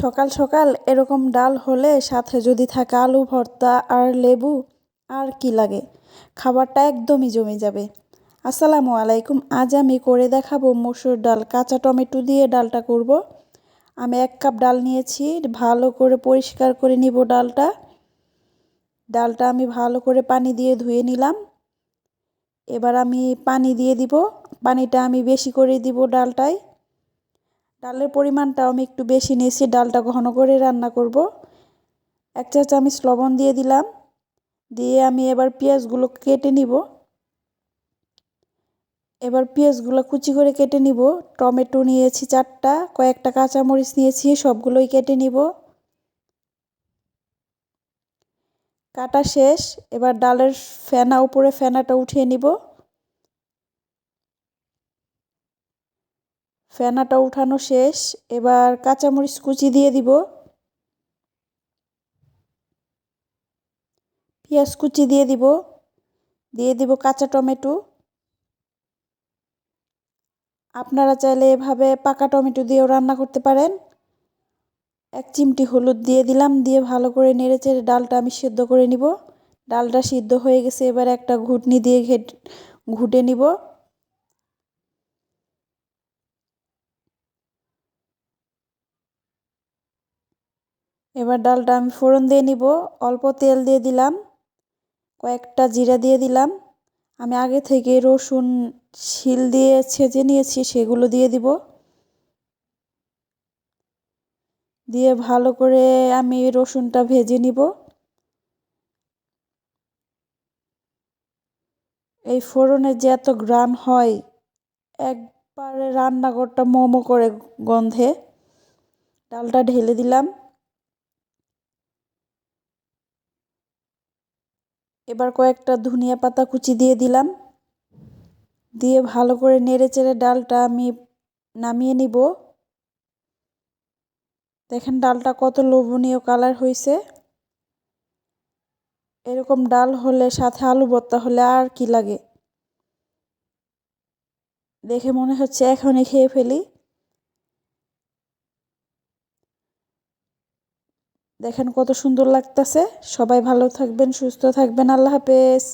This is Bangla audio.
সকাল সকাল এরকম ডাল হলে সাথে যদি থাকে আলু, ভর্তা আর লেবু, আর কি লাগে? খাবারটা একদমই জমে যাবে। আসসালামু আলাইকুম। আজ আমি করে দেখাবো মসুর ডাল। কাঁচা টমেটো দিয়ে ডালটা করব। আমি এক কাপ ডাল নিয়েছি। ভালো করে পরিষ্কার করে নিব ডালটা। ডালটা আমি ভালো করে পানি দিয়ে ধুয়ে নিলাম। এবার আমি পানি দিয়ে দিব। পানিটা আমি বেশি করে দিব ডালটায়। ডালের পরিমাণটাও আমি একটু বেশি নিয়েছি, ডালটা ঘন করে রান্না করব। এক চা চামচ লবণ দিয়ে দিলাম, দিয়ে আমি এবার পেঁয়াজগুলো কেটে নিব। এবার পেঁয়াজগুলো কুচি করে কেটে নিব, টমেটো নিয়েছি চারটা, কয়েকটা কাঁচামরিচ নিয়েছি, সবগুলোই কেটে নিব। কাটা শেষ, এবার ডালের ফেনা, উপরে ফেনাটা উঠিয়ে নিব। ফেনাটা উঠানো শেষ। এবার কাঁচামরিচ কুচি দিয়ে দিব। পেঁয়াজ কুচি দিয়ে দিব। দিয়ে দিব কাঁচা টমেটো। আপনারা চাইলে এভাবে পাকা টমেটো দিয়েও রান্না করতে পারেন। এক চিমটি হলুদ দিয়ে দিলাম। দিয়ে ভালো করে নেড়ে চেড়ে ডালটা আমি সিদ্ধ করে নিব। ডালটা সিদ্ধ হয়ে গেছে। এবার একটা ঘুটনি দিয়ে ঘুটে নিব। এবার ডালটা আমি ফোড়ন দিয়ে নিব। অল্প তেল দিয়ে দিলাম। কয়েকটা জিরা দিয়ে দিলাম। আমি আগে থেকে রসুন, শিল দিয়ে ছেঁচে নিয়েছি, সেগুলো দিয়ে দিব। দিয়ে ভালো করে আমি রসুনটা ভেজে নিব। এই ফোড়নের যে এত গ্রান হয়, একবারে রান্নাঘরটা মোমো করে গন্ধে। ডালটা ঢেলে দিলাম। এবার কয়েকটা ধনিয়া পাতা কুচি দিয়ে দিলাম। দিয়ে ভালো করে নেড়ে চেড়ে ডালটা আমি নামিয়ে নিব। দেখেন ডালটা কত লোভনীয় কালার হয়েছে এরকম ডাল হলে, সাথে আলু ভর্তা হলে আর কি লাগে? দেখে মনে হচ্ছে এখনই খেয়ে ফেলি। দেখেন কত সুন্দর লাগতেছে। সবাই ভালো থাকবেন সুস্থ থাকবেন। আল্লাহ হাফেজ।